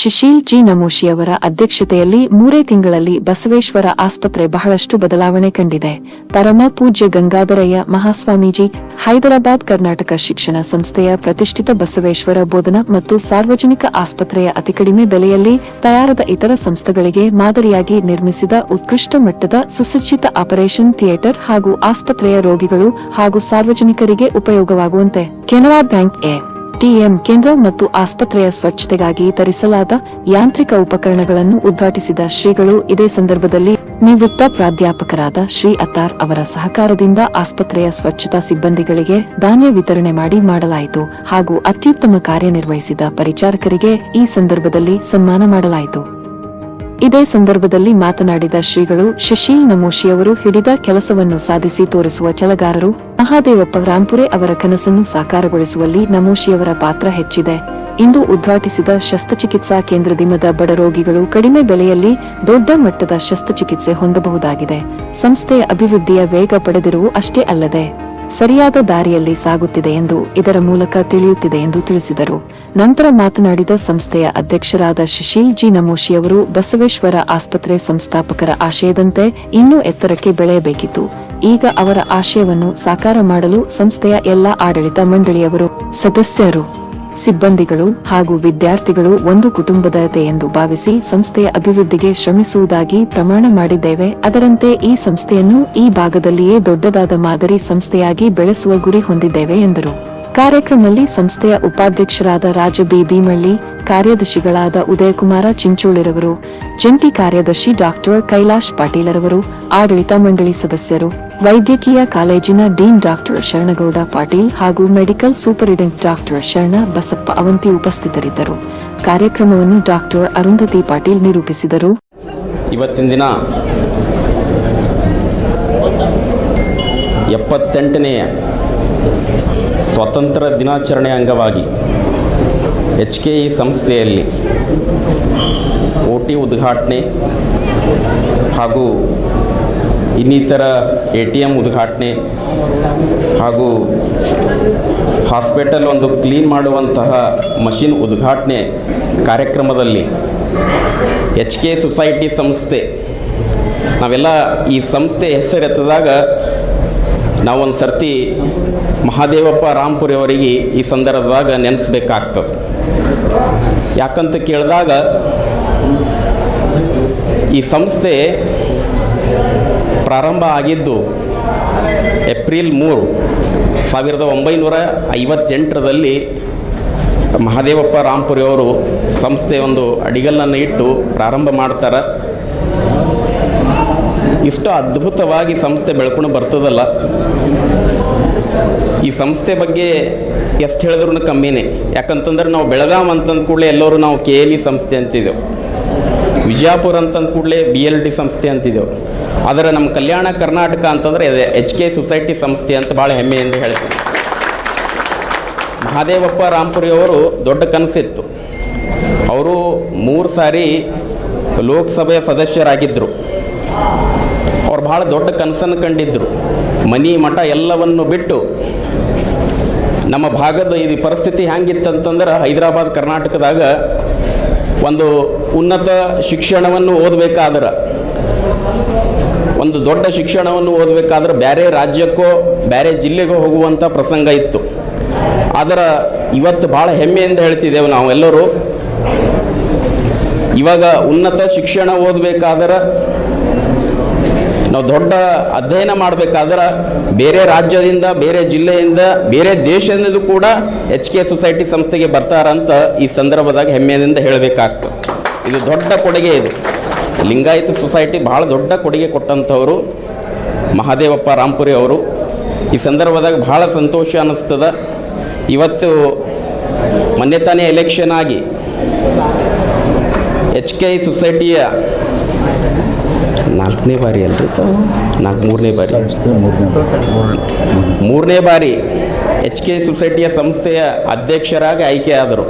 ಶಿಶೀಲ್ G ನಮೋಶಿಯವರ ಅಧ್ಯಕ್ಷತೆಯಲ್ಲಿ ಮೂರೇ ತಿಂಗಳಲ್ಲಿ ಬಸವೇಶ್ವರ ಆಸ್ಪತ್ರೆ ಬಹಳಷ್ಟು ಬದಲಾವಣೆ ಕಂಡಿದೆ. ಪರಮ ಪೂಜ್ಯ ಗಂಗಾಧರಯ್ಯ ಮಹಾಸ್ವಾಮೀಜಿ, ಹೈದರಾಬಾದ್ ಕರ್ನಾಟಕ ಶಿಕ್ಷಣ ಸಂಸ್ಥೆಯ ಪ್ರತಿಷ್ಠಿತ ಬಸವೇಶ್ವರ ಬೋಧನಾ ಮತ್ತು ಸಾರ್ವಜನಿಕ ಆಸ್ಪತ್ರೆಯ ಅತಿ ಕಡಿಮೆ ಬೆಲೆಯಲ್ಲಿ ತಯಾರದ ಇತರ ಸಂಸ್ಥೆಗಳಿಗೆ ಮಾದರಿಯಾಗಿ ನಿರ್ಮಿಸಿದ ಉತ್ಕೃಷ್ಟ ಮಟ್ಟದ ಸುಸಜ್ಜಿತ ಆಪರೇಷನ್ ಥಿಯೇಟರ್ ಹಾಗೂ ಆಸ್ಪತ್ರೆಯ ರೋಗಿಗಳು ಹಾಗೂ ಸಾರ್ವಜನಿಕರಿಗೆ ಉಪಯೋಗವಾಗುವಂತೆ Canara bank A T M ಕೇಂದ್ರ ಮತ್ತು ಆಸ್ಪತ್ರೆಯ ಸ್ವಚ್ಛತೆಗಾಗಿ ತರಿಸಲಾದ ಯಾಂತ್ರಿಕ ಉಪಕರಣಗಳನ್ನು ಉದ್ಘಾಟಿಸಿದ ಶ್ರೀಗಳು ಇದೇ ಸಂದರ್ಭದಲ್ಲಿ ನಿವೃತ್ತ ಪ್ರಾಧ್ಯಾಪಕರಾದ ಶ್ರೀ ಅತಾರ್ ಅವರ ಸಹಕಾರದಿಂದ ಆಸ್ಪತ್ರೆಯ ಸ್ವಚ್ಛತಾ ಸಿಬ್ಬಂದಿಗಳಿಗೆ ಧಾನ್ಯ ವಿತರಣೆ ಮಾಡಿ ಮಾಡಲಾಯಿತು ಹಾಗೂ ಅತ್ಯುತ್ತಮ ಕಾರ್ಯನಿರ್ವಹಿಸಿದ ಪರಿಚಾರಕರಿಗೆ ಈ ಸಂದರ್ಭದಲ್ಲಿ ಸನ್ಮಾನ ಮಾಡಲಾಯಿತು. ಇದೇ ಸಂದರ್ಭದಲ್ಲಿ ಮಾತನಾಡಿದ ಶ್ರೀಗಳು ಶಶೀಲ್ ನಮೋಶಿಯವರು ಹಿಡಿದ ಕೆಲಸವನ್ನು ಸಾಧಿಸಿ ತೋರಿಸುವ ಚಲಗಾರರು ಮಹಾದೇವಪ್ಪ ರಾಂಪುರೆ ಅವರ ಕನಸನ್ನು ಸಾಕಾರಗೊಳಿಸುವಲ್ಲಿ ನಮೋಶಿಯವರ ಪಾತ್ರ ಹೆಚ್ಚಿದೆ. ಇಂದು ಉದ್ಘಾಟಿಸಿದ ಶಸ್ತ್ರಚಿಕಿತ್ಸಾ ಕೇಂದ್ರದಿಮದ ಬಡ ರೋಗಿಗಳು ಕಡಿಮೆ ಬೆಲೆಯಲ್ಲಿ ದೊಡ್ಡ ಮಟ್ಟದ ಶಸ್ತ್ರಚಿಕಿತ್ಸೆ ಹೊಂದಬಹುದಾಗಿದೆ. ಸಂಸ್ಥೆಯ ಅಭಿವೃದ್ಧಿಯ ವೇಗ ಪಡೆದಿರುವ ಅಷ್ಟೇ ಅಲ್ಲದೆ ಸರಿಯಾದ ದಾರಿಯಲ್ಲಿ ಸಾಗುತ್ತಿದೆ ಎಂದು ಇದರ ಮೂಲಕ ತಿಳಿಯುತ್ತಿದೆ ಎಂದು ತಿಳಿಸಿದರು. ನಂತರ ಮಾತನಾಡಿದ ಸಂಸ್ಥೆಯ ಅಧ್ಯಕ್ಷರಾದ ಶಿಶೀಲ್ ಜಿ ನಮೋಶಿಯವರು ಬಸವೇಶ್ವರ ಆಸ್ಪತ್ರೆ ಸಂಸ್ಥಾಪಕರ ಆಶಯದಂತೆ ಇನ್ನೂ ಎತ್ತರಕ್ಕೆ ಬೆಳೆಯಬೇಕಿತ್ತು. ಈಗ ಅವರ ಆಶಯವನ್ನು ಸಾಕಾರ ಮಾಡಲು ಸಂಸ್ಥೆಯ ಎಲ್ಲಾ ಆಡಳಿತ ಮಂಡಳಿಯವರು ಸದಸ್ಯರು. ಸಿಬ್ಬಂದಿಗಳು ಹಾಗೂ ವಿದ್ಯಾರ್ಥಿಗಳು ಒಂದು ಕುಟುಂಬದತೆ ಎಂದು ಭಾವಿಸಿ ಸಂಸ್ಥೆಯ ಅಭಿವೃದ್ಧಿಗೆ ಶ್ರಮಿಸುವುದಾಗಿ ಪ್ರಮಾಣ ಮಾಡಿದ್ದೇವೆ. ಅದರಂತೆ ಈ ಸಂಸ್ಥೆಯನ್ನು ಈ ಭಾಗದಲ್ಲಿಯೇ ದೊಡ್ಡದಾದ ಮಾದರಿ ಸಂಸ್ಥೆಯಾಗಿ ಬೆಳೆಸುವ ಗುರಿ ಹೊಂದಿದ್ದೇವೆ ಎಂದರು. ಕಾರ್ಯಕ್ರಮದಲ್ಲಿ ಸಂಸ್ಥೆಯ ಉಪಾಧ್ಯಕ್ಷರಾದ ರಾಜ ಬಿ ಭೀಮಳ್ಳಿ ಕಾರ್ಯದರ್ಶಿಗಳಾದ ಉದಯಕುಮಾರ ಚಿಂಚೋಳಿರವರು, ಜಂಟಿ ಕಾರ್ಯದರ್ಶಿ ಡಾಕ್ಟರ್ ಕೈಲಾಶ್ ಪಾಟೀಲರವರು, ಆಡಳಿತ ಮಂಡಳಿ ಸದಸ್ಯರು, ವೈದ್ಯಕೀಯ ಕಾಲೇಜಿನ ಡೀನ್ ಡಾಕ್ಟರ್ ಶರಣಗೌಡ ಪಾಟೀಲ್ ಹಾಗೂ ಮೆಡಿಕಲ್ ಸೂಪರಿಂಟೆಂಡೆಂಟ್ ಡಾಕ್ಟರ್ ಶರಣ ಬಸಪ್ಪ ಅವಂತಿ ಉಪಸ್ಥಿತರಿದ್ದರು. ಕಾರ್ಯಕ್ರಮವನ್ನು ಡಾಕ್ಟರ್ ಅರುಂಧತಿ ಪಾಟೀಲ್ ನಿರೂಪಿಸಿದರು. ಇವತ್ತಿನ ದಿನ ಎಪ್ಪತ್ತೆಂಟನೆಯ ಸ್ವಾತಂತ್ರ್ಯ ದಿನಾಚರಣೆ ಅಂಗವಾಗಿ ಎಚ್ ಕೆ ಇ ಸಂಸ್ಥೆಯಲ್ಲಿ ಓ ಟಿ ಉದ್ಘಾಟನೆ ಹಾಗೂ ಇನ್ನಿತರ ಎ ಟಿ ಎಂ ಉದ್ಘಾಟನೆ ಹಾಗೂ ಹಾಸ್ಪಿಟಲ್ ಒಂದು ಕ್ಲೀನ್ ಮಾಡುವಂತಹ ಮಷಿನ್ ಉದ್ಘಾಟನೆ ಕಾರ್ಯಕ್ರಮದಲ್ಲಿ ಎಚ್ ಕೆ ಸೊಸೈಟಿ ಸಂಸ್ಥೆ, ನಾವೆಲ್ಲ ಈ ಸಂಸ್ಥೆ ಹೆಸರೆತ್ತದಾಗ ನಾವೊಂದು ಸರ್ತಿ ಮಹಾದೇವಪ್ಪ ರಾಮ್ಪುರಿ ಅವರಿಗೆ ಈ ಸಂದರ್ಭದಾಗ ನೆನೆಸ್ಬೇಕಾಗ್ತದೆ. ಯಾಕಂತ ಕೇಳಿದಾಗ ಈ ಸಂಸ್ಥೆ ಪ್ರಾರಂಭ ಆಗಿದ್ದು ಏಪ್ರಿಲ್ ಮೂರು ಸಾವಿರದ ಒಂಬೈನೂರ ಐವತ್ತೆಂಟರಲ್ಲಿ ಮಹಾದೇವಪ್ಪ ರಾಂಪುರಿ ಅವರು ಸಂಸ್ಥೆ ಒಂದು ಅಡಿಗಲ್ಲನ್ನು ಇಟ್ಟು ಪ್ರಾರಂಭ ಮಾಡ್ತಾರೆ. ಇಷ್ಟು ಅದ್ಭುತವಾಗಿ ಸಂಸ್ಥೆ ಬೆಳ್ಕೊಂಡು ಬರ್ತದಲ್ಲ? ಈ ಸಂಸ್ಥೆ ಬಗ್ಗೆ ಎಷ್ಟು ಹೇಳಿದ್ರು ಕಮ್ಮಿನೇ. ಯಾಕಂತಂದ್ರೆ ನಾವು ಬೆಳಗಾಂ ಅಂತಂದ ಕೂಡಲೇ ಎಲ್ಲರೂ ನಾವು ಕೆ ಎಲ್ ಇ ಸಂಸ್ಥೆ ಅಂತಿದ್ದೆವು. ವಿಜಯಪುರ ಅಂತಂದ ಕೂಡಲೇ ಬಿ ಎಲ್ ಡಿ ಸಂಸ್ಥೆ ಅಂತಿದ್ದೆವು. ಆದರೆ ನಮ್ಮ ಕಲ್ಯಾಣ ಕರ್ನಾಟಕ ಅಂತಂದ್ರೆ ಎಚ್ ಕೆ ಸೊಸೈಟಿ ಸಂಸ್ಥೆ ಅಂತ ಭಾಳ ಹೆಮ್ಮೆ ಎಂದು ಹೇಳ್ತೀವಿ. ಮಹಾದೇವಪ್ಪ ರಾಮ್ಪುರಿ ಅವರು ದೊಡ್ಡ ಕನಸಿತ್ತು. ಅವರು ಮೂರು ಸಾರಿ ಲೋಕಸಭೆಯ ಸದಸ್ಯರಾಗಿದ್ದರು ಭಾಳ ದೊಡ್ಡ ಕನಸನ್ನು ಕಂಡಿದ್ದರು ಮನಿ, ಮಠ ಎಲ್ಲವನ್ನು ಬಿಟ್ಟು ನಮ್ಮ ಭಾಗದ ಇದು ಪರಿಸ್ಥಿತಿ ಹೆಂಗಿತ್ತಂತಂದ್ರೆ ಹೈದರಾಬಾದ್, ಕರ್ನಾಟಕದಾಗ ಒಂದು ಉನ್ನತ ಶಿಕ್ಷಣವನ್ನು ಓದಬೇಕಾದ್ರೆ, ಒಂದು ದೊಡ್ಡ ಶಿಕ್ಷಣವನ್ನು ಓದಬೇಕಾದ್ರೆ ಬೇರೆ ರಾಜ್ಯಕ್ಕೋ ಬೇರೆ ಜಿಲ್ಲೆಗೋ ಹೋಗುವಂಥ ಪ್ರಸಂಗ ಇತ್ತು. ಆದರೆ ಇವತ್ತು ಭಾಳ ಹೆಮ್ಮೆಯಿಂದ ಹೇಳ್ತಿದ್ದೇವೆ ನಾವು ಎಲ್ಲರೂ. ಇವಾಗ ಉನ್ನತ ಶಿಕ್ಷಣ ಓದಬೇಕಾದ್ರೆ ನಾವು ದೊಡ್ಡ ಅಧ್ಯಯನ ಮಾಡಬೇಕಾದ್ರೆ ಬೇರೆ ರಾಜ್ಯದಿಂದ, ಬೇರೆ ಜಿಲ್ಲೆಯಿಂದ, ಬೇರೆ ದೇಶದಿಂದ ಕೂಡ ಎಚ್ ಕೆ ಸೊಸೈಟಿ ಸಂಸ್ಥೆಗೆ ಬರ್ತಾರಂತ ಈ ಸಂದರ್ಭದಾಗ ಹೆಮ್ಮೆಯಿಂದ ಹೇಳಬೇಕಾಗ್ತದೆ. ಇದು ದೊಡ್ಡ ಕೊಡುಗೆ ಇದು. ಲಿಂಗಾಯತ ಸೊಸೈಟಿ ಬಹಳ ದೊಡ್ಡ ಕೊಡುಗೆ ಕೊಟ್ಟಂಥವರು ಮಹಾದೇವಪ್ಪ ರಾಂಪುರಿ ಅವರು. ಈ ಸಂದರ್ಭದಾಗ ಬಹಳ ಸಂತೋಷ ಅನ್ನಿಸ್ತದ. ಇವತ್ತು ಮೊನ್ನೆ ತಾನೇ ಎಲೆಕ್ಷನ್ ಆಗಿ ಎಚ್ ಕೆ ಸೊಸೈಟಿಯ ನಾಲ್ಕನೇ ಬಾರಿ ಅಲ್ರಿ. ತಾವು ನಾಲ್ಕು ಮೂರನೇ ಬಾರಿ. ಮೂರನೇ ಬಾರಿ ಎಚ್ ಕೆ ಸೊಸೈಟಿಯ ಸಂಸ್ಥೆಯ ಅಧ್ಯಕ್ಷರಾಗಿ ಆಯ್ಕೆ ಆದರು.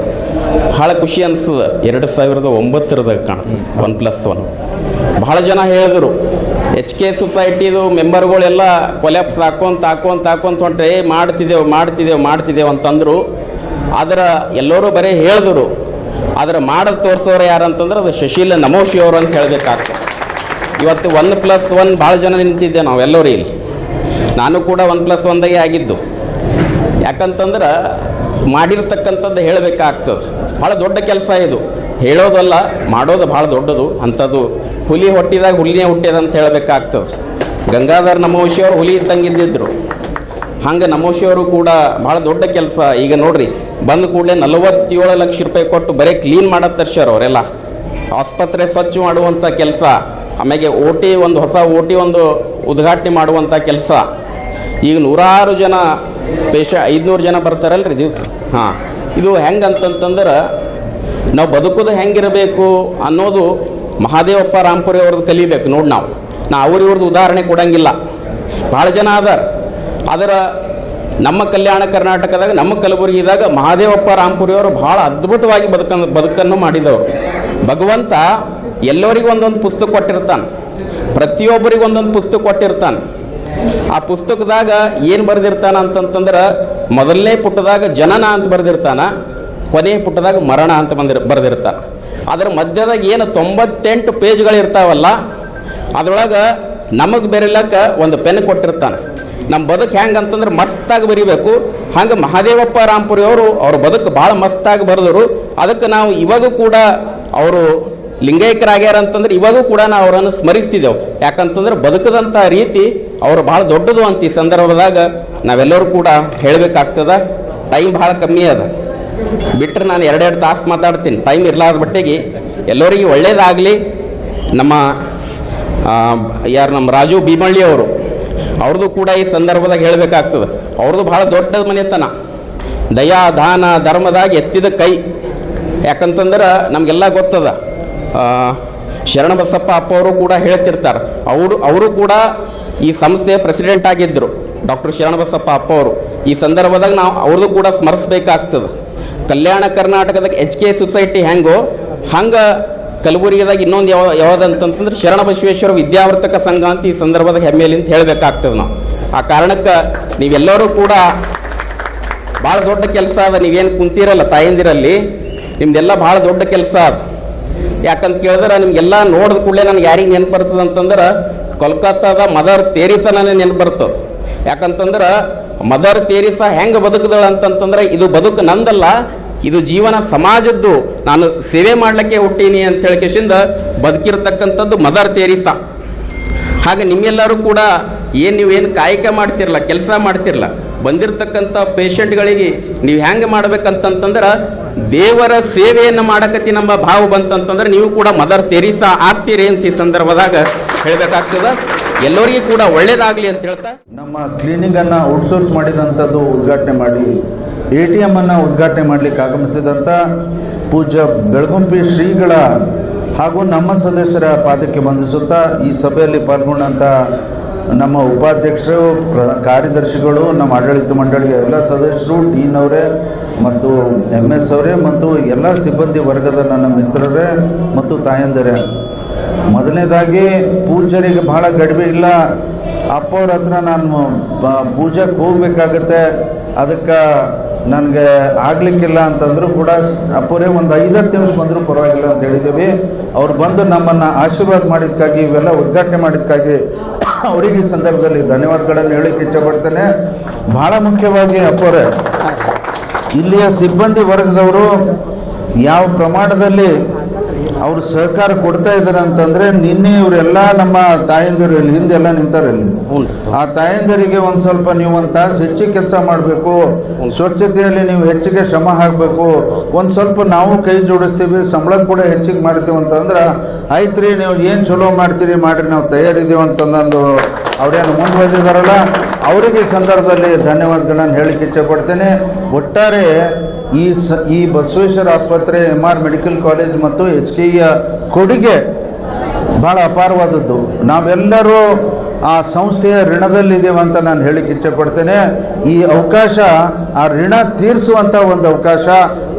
ಬಹಳ ಖುಷಿ ಅನಿಸ್ತದೆ ಎರಡು ಸಾವಿರದ ಒಂಬತ್ತರದಾಗ ಕಾಣ್ತದೆ ಒನ್ ಪ್ಲಸ್ ಒನ್. ಬಹಳ ಜನ ಹೇಳಿದರು, ಎಚ್ ಕೆ ಸೊಸೈಟಿದು ಮೆಂಬರ್ಗಳೆಲ್ಲ ಕೊಲ್ಯಾಪ್ಸ್ ಹಾಕೊಂತ ಹಾಕೊಂತ ಹಾಕೊಂತ ಹೊಂಟ್ರೆ, ಏ, ಮಾಡ್ತಿದ್ದೇವೆ ಮಾಡ್ತಿದ್ದೇವೆ ಮಾಡ್ತಿದ್ದೇವೆ ಅಂತಂದರು. ಆದ್ರೆ ಎಲ್ಲರೂ ಬರೀ ಹೇಳಿದ್ರು. ಆದ್ರೆ ಮಾಡೋದು ತೋರಿಸೋರು ಯಾರಂತಂದ್ರೆ ಅದು ಶಶೀಲ ನಮೋಶಿ ಅವರು ಅಂತ ಹೇಳಬೇಕಾಗ್ತದೆ. ಇವತ್ತು ಒನ್ ಪ್ಲಸ್ ಒನ್ ಭಾಳ ಜನ ನಿಂತಿದ್ದೆ ನಾವೆಲ್ಲರೂ ಇಲ್ಲಿ. ನಾನು ಕೂಡ ಒನ್ ಪ್ಲಸ್ ಒಂದಾಗೆ ಆಗಿದ್ದು. ಯಾಕಂತಂದ್ರೆ ಮಾಡಿರ್ತಕ್ಕಂಥದ್ದು ಹೇಳಬೇಕಾಗ್ತದೆ. ಭಾಳ ದೊಡ್ಡ ಕೆಲಸ ಇದು. ಹೇಳೋದಲ್ಲ, ಮಾಡೋದು ಭಾಳ ದೊಡ್ಡದು. ಅಂಥದ್ದು ಹುಲಿ ಹೊಟ್ಟಿದಾಗ ಹುಲಿನೇ ಅಂತ ಹೇಳಬೇಕಾಗ್ತದೆ. ಗಂಗಾಧರ್ ನಮೋಶಿಯವರು ಹುಲಿ ಇದ್ದಂಗಿದ್ದಿದ್ರು. ಹಂಗೆ ನಮೋಶಿಯವರು ಕೂಡ ಭಾಳ ದೊಡ್ಡ ಕೆಲಸ. ಈಗ ನೋಡ್ರಿ, ಬಂದ ಕೂಡಲೇ ನಲವತ್ತೇಳು ಲಕ್ಷ ರೂಪಾಯಿ ಕೊಟ್ಟು ಬರೀ ಕ್ಲೀನ್ ಮಾಡೋದು ತರ್ಸ್ಯಾರ ಅವರೆಲ್ಲ. ಆಸ್ಪತ್ರೆ ಸ್ವಚ್ಛ ಮಾಡುವಂಥ ಕೆಲಸ. ಆಮೇಲೆ ಓ ಟಿ ಒಂದು ಹೊಸ ಓ ಟಿ ಒಂದು ಉದ್ಘಾಟನೆ ಮಾಡುವಂಥ ಕೆಲಸ. ಈಗ ನೂರಾರು ಜನ ಪೇಶ, ಐದುನೂರು ಜನ ಬರ್ತಾರಲ್ರಿ ದಿವಸ. ಹಾಂ, ಇದು ಹೆಂಗಂತಂತಂದ್ರೆ ನಾವು ಬದುಕೋದು ಹೆಂಗಿರಬೇಕು ಅನ್ನೋದು ಮಹಾದೇವಪ್ಪ ರಾಂಪುರಿ ಅವ್ರದ್ದು ಕಲಿಬೇಕು ನೋಡಿ ನಾವು. ನಾ ಅವ್ರ ಇವ್ರದ್ದು ಉದಾಹರಣೆ ಕೊಡಂಗಿಲ್ಲ. ಭಾಳ ಜನ ಅದಾರ. ಅದರ ನಮ್ಮ ಕಲ್ಯಾಣ ಕರ್ನಾಟಕದಾಗ, ನಮ್ಮ ಕಲಬುರಗಿದಾಗ ಮಹಾದೇವಪ್ಪ ರಾಮ್ಪುರಿ ಅವರು ಭಾಳ ಅದ್ಭುತವಾಗಿ ಬದುಕನ್ನು ಬದುಕನ್ನು ಮಾಡಿದವರು. ಭಗವಂತ ಎಲ್ಲರಿಗೂ ಒಂದೊಂದು ಪುಸ್ತಕ ಕೊಟ್ಟಿರ್ತಾನೆ. ಪ್ರತಿಯೊಬ್ಬರಿಗೂ ಒಂದೊಂದು ಪುಸ್ತಕ ಕೊಟ್ಟಿರ್ತಾನೆ. ಆ ಪುಸ್ತಕದಾಗ ಏನು ಬರೆದಿರ್ತಾನ ಅಂತಂತಂದ್ರೆ ಮೊದಲನೇ ಪುಟದಾಗ ಜನನ ಅಂತ ಬರೆದಿರ್ತಾನ ಕೊನೆಯ ಪುಟದಾಗ ಮರಣ ಅಂತ ಬಂದಿರ್, ಬರೆದಿರ್ತಾನ. ಅದರ ಮಧ್ಯದಾಗ ಏನು ತೊಂಬತ್ತೆಂಟು ಪೇಜ್ಗಳಿರ್ತಾವಲ್ಲ ಅದ್ರೊಳಗೆ ನಮಗೆ ಬೆರಿಲಕ್ಕ ಒಂದು ಪೆನ್ ಕೊಟ್ಟಿರ್ತಾನೆ. ನಮ್ಮ ಬದುಕು ಹೆಂಗೆ ಅಂತಂದ್ರೆ ಮಸ್ತಾಗಿ ಬರಿಬೇಕು. ಹಂಗೆ ಮಹಾದೇವಪ್ಪ ರಾಮ್ಪುರಿಯವರು ಅವರು, ಅವ್ರ ಬದುಕು ಭಾಳ ಮಸ್ತಾಗಿ ಬರೆದರು. ಅದಕ್ಕೆ ನಾವು ಇವಾಗೂ ಕೂಡ ಅವರು ಲಿಂಗೈಕ್ಯರಾಗ್ಯಾರ ಅಂತಂದ್ರೆ ಇವಾಗೂ ಕೂಡ ನಾವು ಅವರನ್ನು ಸ್ಮರಿಸ್ತಿದ್ದೆವು. ಯಾಕಂತಂದ್ರೆ ಬದುಕದಂಥ ರೀತಿ ಅವರು ಭಾಳ ದೊಡ್ಡದು ಅಂತ ಈ ಸಂದರ್ಭದಾಗ ನಾವೆಲ್ಲರೂ ಕೂಡ ಹೇಳಬೇಕಾಗ್ತದ. ಟೈಮ್ ಭಾಳ ಕಮ್ಮಿ ಅದ. ಬಿಟ್ಟರೆ ನಾನು ಎರಡೆರಡು ತಾಸು ಮಾತಾಡ್ತೀನಿ. ಟೈಮ್ ಇರಲಾರ್ದ ಬಟ್ಟೆಗೆ ಎಲ್ಲರಿಗೆ ಒಳ್ಳೇದಾಗಲಿ. ನಮ್ಮ ಯಾರು ನಮ್ಮ ರಾಜು ಭೀಮಳ್ಳಿ ಅವರು ಅವ್ರದ್ದು ಕೂಡ ಈ ಸಂದರ್ಭದಾಗ ಹೇಳಬೇಕಾಗ್ತದೆ. ಅವ್ರದ್ದು ಭಾಳ ದೊಡ್ಡ ಮನೆತನ. ದಯಾ, ದಾನ, ಧರ್ಮದಾಗ ಎತ್ತಿದ ಕೈ. ಯಾಕಂತಂದ್ರೆ ನಮಗೆಲ್ಲ ಗೊತ್ತದ. ಶರಣಬಸಪ್ಪ ಅಪ್ಪ ಅವರು ಕೂಡ ಹೇಳ್ತಿರ್ತಾರೆ. ಅವರು ಅವರು ಕೂಡ ಈ ಸಂಸ್ಥೆಯ ಪ್ರೆಸಿಡೆಂಟ್ ಆಗಿದ್ದರು ಡಾಕ್ಟರ್ ಶರಣಬಸಪ್ಪ ಅಪ್ಪ ಅವರು ಈ ಸಂದರ್ಭದಾಗ ನಾವು ಅವ್ರದ್ದು ಕೂಡ ಸ್ಮರಿಸಬೇಕಾಗ್ತದೆ. ಕಲ್ಯಾಣ ಕರ್ನಾಟಕದಾಗ ಎಚ್ ಕೆ ಸೊಸೈಟಿ ಹೆಂಗೋ, ಹಂಗೆ ಕಲಬುರಗಿದಾಗ ಇನ್ನೊಂದು ಯಾವ, ಯಾವುದಂತಂತಂದ್ರೆ ಶರಣ ಬಸವೇಶ್ವರ ವಿದ್ಯಾವರ್ತಕ ಸಂಘ ಅಂತ ಈ ಸಂದರ್ಭದಾಗ ಹೆಮ್ಮೆಲಿಂತ ಹೇಳಬೇಕಾಗ್ತದೆ ನಾವು. ಆ ಕಾರಣಕ್ಕೆ ನೀವೆಲ್ಲರೂ ಕೂಡ ಭಾಳ ದೊಡ್ಡ ಕೆಲಸ ಅದ. ನೀವೇನು ಕುಂತಿರಲ್ಲ ತಾಯಂದಿರಲ್ಲಿ, ನಿಮ್ದೆಲ್ಲ ಭಾಳ ದೊಡ್ಡ ಕೆಲಸ ಅದ. ಯಾಕಂತ ಕೇಳಿದ್ರೆ ನಿಮ್ಗೆಲ್ಲ ನೋಡಿದ ಕೂಡಲೇ ನನಗೆ ಯಾರಿಗೆ ನೆನಪು ಬರ್ತದೆ ಅಂತಂದ್ರೆ ಕೋಲ್ಕತ್ತಾದ ಮದರ್ ತೇರಿಸ ನನಗೆ ನೆನಪು ಬರ್ತದೆ ಯಾಕಂತಂದ್ರೆ ಮದರ್ ತೇರಿಸ ಹೆಂಗೆ ಬದುಕಿದಳು ಅಂತಂತಂದ್ರೆ ಇದು ಬದುಕು ನಂದಲ್ಲ, ಇದು ಜೀವನ ಸಮಾಜದ್ದು. ನಾನು ಸೇವೆ ಮಾಡಲಿಕ್ಕೆ ಹುಟ್ಟೀನಿ ಅಂತ ಹೇಳಿಕೆಶಿಂದ ಬದುಕಿರ್ತಕ್ಕಂಥದ್ದು ಮದರ್ ತೇರಿಸ. ಹಾಗೆ ನಿಮ್ಮೆಲ್ಲರೂ ಕೂಡ ಏನು ನೀವೇನು ಕಾಯಕ ಮಾಡ್ತಿರಲ್ಲ ಕೆಲಸ ಮಾಡ್ತಿರಲ್ಲ ಬಂದಿರತಕ್ಕಂಥ ಪೇಷಂಟ್ಗಳಿಗೆ ನೀವು ಹೆಂಗೆ ಮಾಡ್ಬೇಕಂತಂತಂದ್ರೆ ದೇವರ ಸೇವೆಯನ್ನು ಮಾಡಕತ್ತಿ ನಮ್ಮ ಭಾವ ಬಂತಂತಂದ್ರೆ ನೀವು ಕೂಡ ಮದರ್ ತೆರೀಸಾ ಆಗ್ತೀರಿ ಅಂತ ಈ ಸಂದರ್ಭದಾಗ ಹೇಳಬೇಕಾಗ್ತದ. ಎಲ್ಲರಿಗೂ ಕೂಡ ಒಳ್ಳೇದಾಗಲಿ ಅಂತ ಹೇಳ್ತಾ. ನಮ್ಮ ಕ್ಲೀನಿಂಗ್ ಅನ್ನ ಔಟ್ಸೋರ್ಸ್ ಮಾಡಿದಂಥದ್ದು ಉದ್ಘಾಟನೆ ಮಾಡಿ ಎ ಟಿ ಎಂ ಅನ್ನ ಉದ್ಘಾಟನೆ ಮಾಡಲಿಕ್ಕೆ ಆಗಮಿಸಿದಂಥ ಪೂಜ್ಯ ಬೆಳಗುಂಪಿ ಶ್ರೀಗಳ ಹಾಗೂ ನಮ್ಮ ಸದಸ್ಯರ ಪಾದಕ್ಕೆ ಬಂಧಿಸುತ್ತಾ ಈ ಸಭೆಯಲ್ಲಿ ಪಾಲ್ಗೊಂಡಂಥ ನಮ್ಮ ಉಪಾಧ್ಯಕ್ಷರು ಕಾರ್ಯದರ್ಶಿಗಳು, ನಮ್ಮ ಆಡಳಿತ ಮಂಡಳಿಯ ಎಲ್ಲ ಸದಸ್ಯರು ಡೀನ್ ಅವರೇ ಮತ್ತು ಎಂ ಎಸ್ ಅವರೇ ಮತ್ತು ಎಲ್ಲ ಸಿಬ್ಬಂದಿ ವರ್ಗದ ನನ್ನ ಮಿತ್ರರೇ ಮತ್ತು ತಾಯಂದರೇ. ಮೊದಲನೇದಾಗಿ ಪೂಜರಿಗೆ ಬಹಳ ಗಡಿಮೆ ಇಲ್ಲ. ಅಪ್ಪ ಅವ್ರ ಹತ್ರ ನಾನು ಪೂಜೆಗೆ ಹೋಗ್ಬೇಕಾಗತ್ತೆ. ಅದಕ್ಕೆ ನನಗೆ ಆಗ್ಲಿಕ್ಕಿಲ್ಲ ಅಂತಂದರೂ ಕೂಡ ಅಪ್ಪರೇ ಒಂದು ಐದತ್ತು ನಿಮಿಷ ಬಂದರೂ ಪರವಾಗಿಲ್ಲ ಅಂತ ಹೇಳಿದ್ದೀವಿ. ಅವ್ರು ಬಂದು ನಮ್ಮನ್ನು ಆಶೀರ್ವಾದ ಮಾಡಿದ್ದಕ್ಕಾಗಿ, ಇವೆಲ್ಲ ಉದ್ಘಾಟನೆ ಮಾಡಿದ್ದಕ್ಕಾಗಿ ಅವರಿಗೆ ಈ ಸಂದರ್ಭದಲ್ಲಿ ಧನ್ಯವಾದಗಳನ್ನು ಹೇಳಕ್ಕೆ ಇಷ್ಟಪಡ್ತೇನೆ. ಬಹಳ ಮುಖ್ಯವಾಗಿ ಅಪ್ಪರೆ ಇಲ್ಲಿಯ ಸಿಬ್ಬಂದಿ ವರ್ಗದವರು ಯಾವ ಪ್ರಮಾಣದಲ್ಲಿ ಅವರು ಸಹಕಾರ ಕೊಡ್ತಾ ಇದ್ದಾರೆ ಅಂತಂದ್ರೆ ನಿನ್ನೆ ಇವರೆಲ್ಲ ನಮ್ಮ ತಾಯಂದಿರು ಇಲ್ಲಿ ಹಿಂದೆಲ್ಲ ನಿಂತಾರೆ ಇಲ್ಲಿ. ಆ ತಾಯಂದಿರಿಗೆ ಒಂದ್ ಸ್ವಲ್ಪ ನೀವು ಒಂದು ತಾಸು ಹೆಚ್ಚು ಕೆಲಸ ಮಾಡಬೇಕು ಸ್ವಚ್ಛತೆಯಲ್ಲಿ ನೀವು ಹೆಚ್ಚಿಗೆ ಶ್ರಮ ಹಾಕಬೇಕು ಒಂದ್ ಸ್ವಲ್ಪ ನಾವು ಕೈ ಜೋಡಿಸ್ತೀವಿ ಸಂಬಳ ಕೂಡ ಹೆಚ್ಚಿಗೆ ಮಾಡ್ತೀವಿ ಅಂತಂದ್ರೆ ಆಯ್ತ್ರಿ ನೀವು ಏನು ಚಲೋ ಮಾಡ್ತೀರಿ ಮಾಡ್ರಿ ನಾವು ತಯಾರಿದ್ದೀವಿ ಅಂತಂದು ಅವ್ರೇನು ಮುಂದುವರೆದಿದಾರಲ್ಲ ಅವರಿಗೆ ಈ ಸಂದರ್ಭದಲ್ಲಿ ಧನ್ಯವಾದಗಳನ್ನು ಇಚ್ಛೆ ಪಡ್ತೇನೆ. ಒಟ್ಟಾರೆ ಈ ಸ, ಈ ಬಸವೇಶ್ವರ ಆಸ್ಪತ್ರೆ ಎಂ ಆರ್ ಮೆಡಿಕಲ್ ಕಾಲೇಜ್ ಮತ್ತು ಎಚ್ ಕೆ ಕೊಡುಗೆ ಭಾಳ ಅಪಾರವಾದದ್ದು. ನಾವೆಲ್ಲರೂ ಆ ಸಂಸ್ಥೆಯ ಋಣದಲ್ಲಿದ್ದೇವೆ ಅಂತ ನಾನು ಹೇಳಿಕ್ಕೆ ಇಚ್ಛೆ ಪಡ್ತೇನೆ. ಈ ಅವಕಾಶ, ಆ ಋಣ ತೀರಿಸುವಂಥ ಒಂದು ಅವಕಾಶ,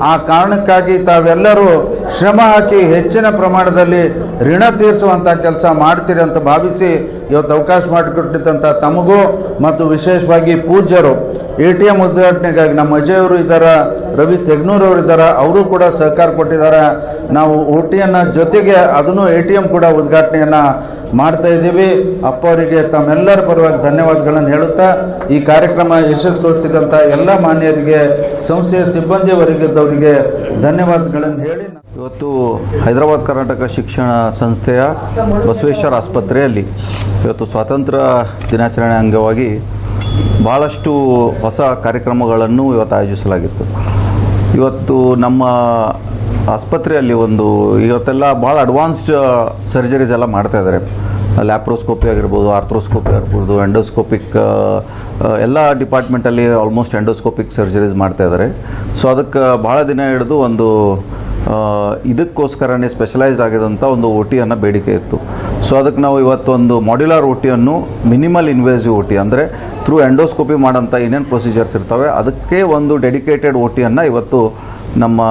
ಆ ಕಾರಣಕ್ಕಾಗಿ ತಾವೆಲ್ಲರೂ ಶ್ರಮ ಹಾಕಿ ಹೆಚ್ಚಿನ ಪ್ರಮಾಣದಲ್ಲಿ ಋಣ ತೀರಿಸುವಂಥ ಕೆಲಸ ಮಾಡ್ತೀರಿ ಅಂತ ಭಾವಿಸಿ ಇವತ್ತು ಅವಕಾಶ ಮಾಡಿಕೊಟ್ಟಿದ್ದಂಥ ತಮಗೂ ಮತ್ತು ವಿಶೇಷವಾಗಿ ಪೂಜ್ಯರು. ಎ ಟಿ ಎಂ ಉದ್ಘಾಟನೆಗಾಗಿ ನಮ್ಮ ಅಜಯವರು ಇದ್ದಾರೆ ರವಿ ತೆಗ್ನೂರ್ ಅವರು ಇದ್ದಾರೆ ಅವರು ಕೂಡ ಸಹಕಾರ ಕೊಟ್ಟಿದ್ದಾರೆ. ನಾವು ಒ ಜೊತೆಗೆ ಅದನ್ನು ಎ ಟಿ ಎಂ ಕೂಡ ಉದ್ಘಾಟನೆಯನ್ನು ಮಾಡ್ತಾ ಇದ್ದೀವಿ. ಅಪ್ಪ ಅವರಿಗೆ ತಮ್ಮೆಲ್ಲರ ಪರವಾಗಿ ಧನ್ಯವಾದಗಳನ್ನು ಹೇಳುತ್ತಾ, ಈ ಕಾರ್ಯಕ್ರಮ ಯಶಸ್ವಿಗೊಳಿಸಿದಂಥ ಎಲ್ಲ ಮಾನ್ಯರಿಗೆ, ಸಂಸ್ಥೆಯ ಸಿಬ್ಬಂದಿ ವರ್ಗದವರಿಗೆ ಧನ್ಯವಾದಗಳನ್ನು ಹೇಳಿ. ಇವತ್ತು ಹೈದರಾಬಾದ್ ಕರ್ನಾಟಕ ಶಿಕ್ಷಣ ಸಂಸ್ಥೆಯ ಬಸವೇಶ್ವರ ಆಸ್ಪತ್ರೆಯಲ್ಲಿ ಇವತ್ತು ಸ್ವಾತಂತ್ರ್ಯ ದಿನಾಚರಣೆ ಅಂಗವಾಗಿ ಭಾಳಷ್ಟು ಹೊಸ ಕಾರ್ಯಕ್ರಮಗಳನ್ನು ಇವತ್ತು ಆಯೋಜಿಸಲಾಗಿತ್ತು. ಇವತ್ತು ನಮ್ಮ ಆಸ್ಪತ್ರೆಯಲ್ಲಿ ಒಂದು ಇವತ್ತೆಲ್ಲ ಭಾಳ ಅಡ್ವಾನ್ಸ್ಡ್ ಸರ್ಜರೀಸ್ ಎಲ್ಲ ಮಾಡ್ತಾ ಇದ್ದಾರೆ. ಲ್ಯಾಪ್ರೋಸ್ಕೋಪಿ ಆಗಿರ್ಬೋದು ಆರ್ಥ್ರೋಸ್ಕೋಪಿ ಆಗಿರ್ಬೋದು, ಎಂಡೋಸ್ಕೋಪಿಕ್ ಎಲ್ಲ ಡಿಪಾರ್ಟ್ಮೆಂಟಲ್ಲಿ ಆಲ್ಮೋಸ್ಟ್ ಎಂಡೋಸ್ಕೋಪಿಕ್ ಸರ್ಜರೀಸ್ ಮಾಡ್ತಾ ಇದ್ದಾರೆ. ಸೊ ಅದಕ್ಕೆ ಭಾಳ ದಿನ ಹಿಡಿದು ಒಂದು ಇದಕ್ಕೋಸ್ಕರನೇ ಸ್ಪೆಷಲೈಸ್ಡ್ ಆಗಿರೋಂಥ ಒಂದು ಒ ಟಿಯನ್ನು ಬೇಡಿಕೆ ಇತ್ತು. ಸೊ ಅದಕ್ಕೆ ನಾವು ಇವತ್ತೊಂದು ಮಾಡ್ಯುಲರ್ ಒ ಟಿಯನ್ನು ಮಿನಿಮಲ್ ಇನ್ವೇಸಿವ್ ಒ ಟಿ ಅಂದರೆ ಥ್ರೂ ಎಂಡೋಸ್ಕೋಪಿ ಮಾಡೋಂಥ ಏನೇನು ಪ್ರೊಸೀಜರ್ಸ್ ಇರ್ತವೆ, ಅದಕ್ಕೆ ಒಂದು ಡೆಡಿಕೇಟೆಡ್ ಒ ಟಿಯನ್ನು ಇವತ್ತು ನಮ್ಮ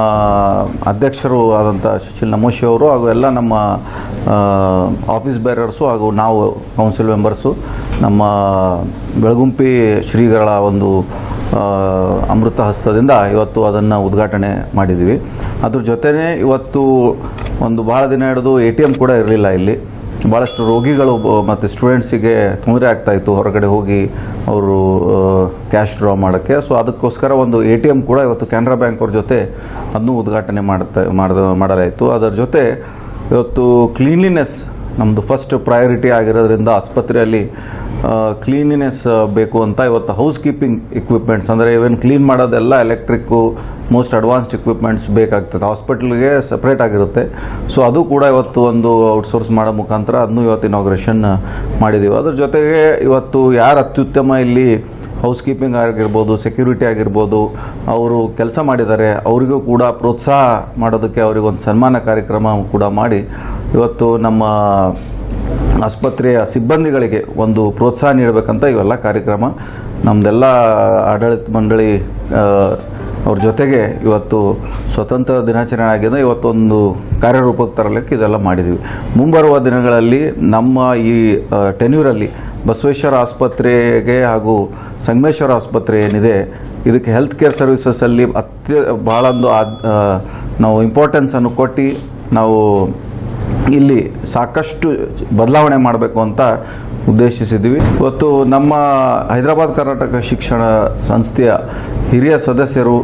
ಅಧ್ಯಕ್ಷರು ಆದಂಥ ಸುಶೀಲ್ ನಮೋಶಿ ಅವರು ಹಾಗೂ ಎಲ್ಲ ನಮ್ಮ ಆಫೀಸ್ ಬೇರರ್ಸು ಹಾಗೂ ನಾವು ಕೌನ್ಸಿಲ್ ಮೆಂಬರ್ಸು ನಮ್ಮ ಬೆಳಗುಂಪಿ ಶ್ರೀಗಳ ಒಂದು ಅಮೃತ ಹಸ್ತದಿಂದ ಇವತ್ತು ಅದನ್ನು ಉದ್ಘಾಟನೆ ಮಾಡಿದ್ವಿ. ಅದ್ರ ಜೊತೆನೇ ಇವತ್ತು ಒಂದು ಭಾಳ ದಿನ ಹಿಡಿದು ಎ ಟಿ ಎಂ ಕೂಡ ಇರಲಿಲ್ಲ ಇಲ್ಲಿ. ಭಾಳಷ್ಟು ರೋಗಿಗಳು ಮತ್ತು ಸ್ಟೂಡೆಂಟ್ಸಿಗೆ ತೊಂದರೆ ಆಗ್ತಾಯಿತ್ತು ಹೊರಗಡೆ ಹೋಗಿ ಅವರು ಕ್ಯಾಶ್ ಡ್ರಾ ಮಾಡೋಕ್ಕೆ. ಸೊ ಅದಕ್ಕೋಸ್ಕರ ಒಂದು ಎ ಟಿ ಎಂ ಕೂಡ ಇವತ್ತು ಕೆನರಾ ಬ್ಯಾಂಕ್ ಅವ್ರ ಜೊತೆ ಅದನ್ನು ಉದ್ಘಾಟನೆ ಮಾಡ್ತಾ, ಮಾಡಿದ, ಮಾಡಲಾಯಿತು. ಅದರ ಜೊತೆ ಇವತ್ತು ಕ್ಲೀನ್ಲಿನೆಸ್ ನಮ್ಮದು ಫಸ್ಟ್ ಪ್ರಯಾರಿಟಿ ಆಗಿರೋದ್ರಿಂದ ಆಸ್ಪತ್ರೆಯಲ್ಲಿ ಕ್ಲೀನಿನೆಸ್ ಬೇಕು ಅಂತ ಇವತ್ತು ಹೌಸ್ ಕೀಪಿಂಗ್ ಇಕ್ವಿಪ್ಮೆಂಟ್ಸ್ ಅಂದರೆ ಇವನ್ ಕ್ಲೀನ್ ಮಾಡೋದೆಲ್ಲ ಎಲೆಕ್ಟ್ರಿಕ್ಕು ಮೋಸ್ಟ್ ಅಡ್ವಾನ್ಸ್ಡ್ ಇಕ್ವಿಪ್ಮೆಂಟ್ಸ್ ಬೇಕಾಗ್ತದೆ. ಹಾಸ್ಪಿಟ್ಲ್ಗೆ ಸಪ್ರೇಟ್ ಆಗಿರುತ್ತೆ. ಸೊ ಅದು ಕೂಡ ಇವತ್ತು ಒಂದು ಔಟ್ಸೋರ್ಸ್ ಮಾಡೋ ಮುಖಾಂತರ ಅದನ್ನು ಇವತ್ತು ಇನಾಗ್ರೇಷನ್ ಮಾಡಿದ್ದೀವಿ ಅದ್ರ ಜೊತೆಗೆ ಇವತ್ತು ಯಾರು ಅತ್ಯುತ್ತಮ ಇಲ್ಲಿ ಹೌಸ್ ಕೀಪಿಂಗ್ ಆಗಿರ್ಬೋದು, ಸೆಕ್ಯೂರಿಟಿ ಆಗಿರ್ಬೋದು, ಅವರು ಕೆಲಸ ಮಾಡಿದ್ದಾರೆ, ಅವರಿಗೂ ಕೂಡ ಪ್ರೋತ್ಸಾಹ ಮಾಡೋದಕ್ಕೆ ಅವರಿಗೊಂದು ಸನ್ಮಾನ ಕಾರ್ಯಕ್ರಮ ಕೂಡ ಮಾಡಿ, ಇವತ್ತು ನಮ್ಮ ಆಸ್ಪತ್ರೆಯ ಸಿಬ್ಬಂದಿಗಳಿಗೆ ಒಂದು ಪ್ರೋತ್ಸಾಹ ನೀಡಬೇಕಂತ ಇವೆಲ್ಲ ಕಾರ್ಯಕ್ರಮ. ನಮ್ಮದೆಲ್ಲ ಆಡಳಿತ ಮಂಡಳಿ ಅವ್ರ ಜೊತೆಗೆ ಇವತ್ತು ಸ್ವತಂತ್ರ ದಿನಾಚರಣೆ ಆಗಿದೆ ಇವತ್ತೊಂದು ಕಾರ್ಯರೂಪಕ್ಕೆ ತರಲಿಕ್ಕೆ ಇದೆಲ್ಲ ಮಾಡಿದ್ದೀವಿ ಮುಂಬರುವ ದಿನಗಳಲ್ಲಿ ನಮ್ಮ ಈ ಟೆನ್ಯೂರಲ್ಲಿ ಬಸವೇಶ್ವರ ಆಸ್ಪತ್ರೆಗೆ ಹಾಗೂ ಸಂಗಮೇಶ್ವರ ಆಸ್ಪತ್ರೆ ಏನಿದೆ, ಇದಕ್ಕೆ ಹೆಲ್ತ್ ಕೇರ್ ಸರ್ವಿಸಸಲ್ಲಿ ಅತ್ಯ ಭಾಳ ಒಂದು ನಾವು ಇಂಪಾರ್ಟೆನ್ಸನ್ನು ಕೊಟ್ಟು ನಾವು ಇಲ್ಲಿ ಸಾಕಷ್ಟು ಬದಲಾವಣೆ ಮಾಡಬೇಕು ಅಂತ ಉದ್ದೇಶಿಸಿದ್ವಿ ಇವತ್ತು ನಮ್ಮ ಹೈದರಾಬಾದ್ ಕರ್ನಾಟಕ ಶಿಕ್ಷಣ ಸಂಸ್ಥೆಯ ಹಿರಿಯ ಸದಸ್ಯರು,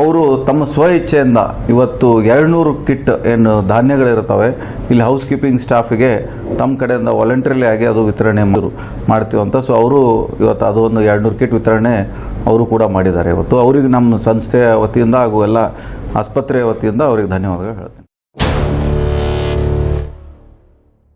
ಅವರು ತಮ್ಮ ಸ್ವ ಇಚ್ಛೆಯಿಂದ ಇವತ್ತು ಎರಡುನೂರು ಕಿಟ್ ಏನು ಧಾನ್ಯಗಳಿರ್ತವೆ ಇಲ್ಲಿ ಹೌಸ್ ಕೀಪಿಂಗ್ ಸ್ಟಾಫಿಗೆ ತಮ್ಮ ಕಡೆಯಿಂದ ವಾಲಂಟರಿಲಿ ಆಗಿ ಅದು ವಿತರಣೆ ಮಾಡ್ತೀವಂತ ಸೊ ಅವರು ಇವತ್ತು ಅದು ಒಂದು ಎರಡುನೂರು ಕಿಟ್ ವಿತರಣೆ ಅವರು ಕೂಡ ಮಾಡಿದ್ದಾರೆ. ಇವತ್ತು ಅವರಿಗೆ ನಮ್ಮ ಸಂಸ್ಥೆಯ ವತಿಯಿಂದ ಹಾಗೂ ಎಲ್ಲ ಆಸ್ಪತ್ರೆಯ ವತಿಯಿಂದ ಅವರಿಗೆ ಧನ್ಯವಾದಗಳು ಹೇಳ್ತೇನೆ.